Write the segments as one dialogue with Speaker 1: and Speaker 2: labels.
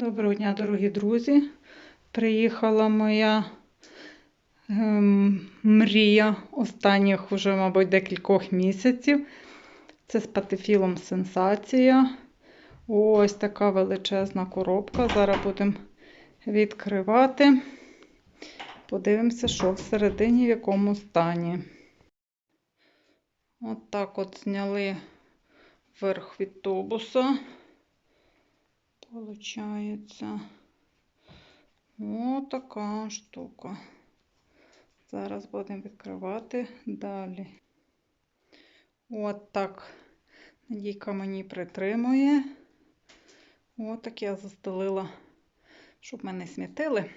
Speaker 1: Доброго дня, дорогі друзі. Приїхала моя ем, мрія останніх вже, мабуть, декількох місяців. Це з патефілом сенсація. Ось така величезна коробка. Зараз будемо відкривати. Подивимося, що всередині, в якому стані. От так от зняли верх від тубуса. Получається отака штука. Зараз будемо відкривати далі. От так Надійка мені притримує. От так я застелила, щоб мене смітили.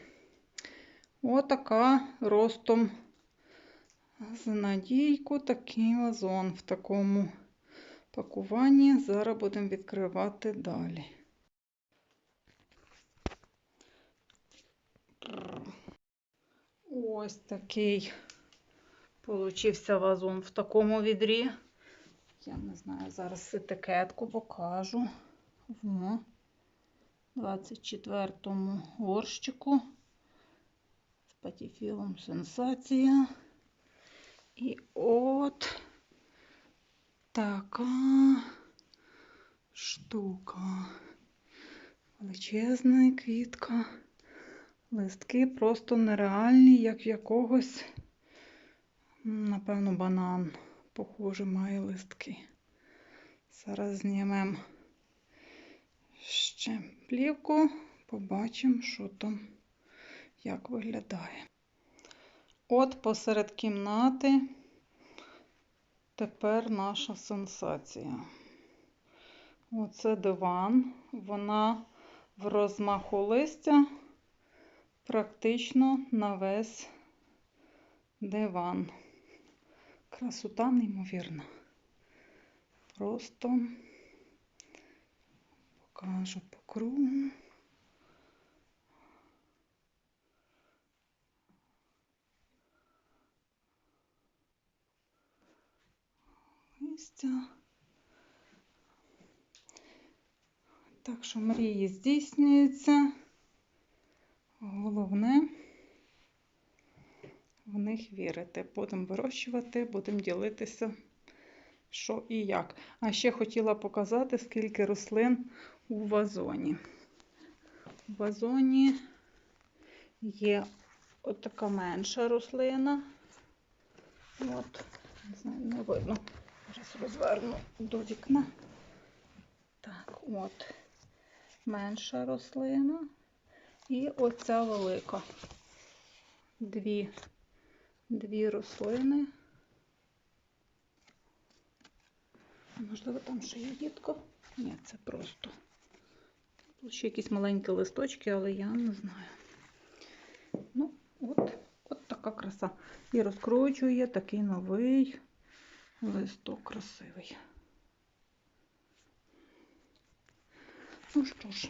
Speaker 1: Отака ростом з надійку такий вазон в такому пакуванні. Зараз будемо відкривати далі. Ось такий получився вазон в такому відрі. Я не знаю, зараз етикетку покажу в 24-му горщику з патіфілом сенсація. І от така штука. Величезна квітка. Листки просто нереальні, як якогось, напевно, банан. Похоже, має листки. Зараз знімемо ще плівку, побачимо, що там, як виглядає. От посеред кімнати тепер наша сенсація. Оце диван. Вона в розмаху листя практично на весь диван. Красота неймовірна. Просто покажу по кругу. Листя. Так що мрії здійснюються. Головне в них вірити. Будемо вирощувати, будемо ділитися, що і як. А ще хотіла показати, скільки рослин у вазоні. У вазоні є отака менша рослина. От, не знаю, не видно. Зараз розверну до вікна. Так, от, менша рослина. І оця велика. Дві, дві рослини. Можливо, там ще є дітко? Ні, це просто. Тут ще якісь маленькі листочки, але я не знаю. Ну, от, от така краса. І розкручує такий новий листок красивий. Ну що ж.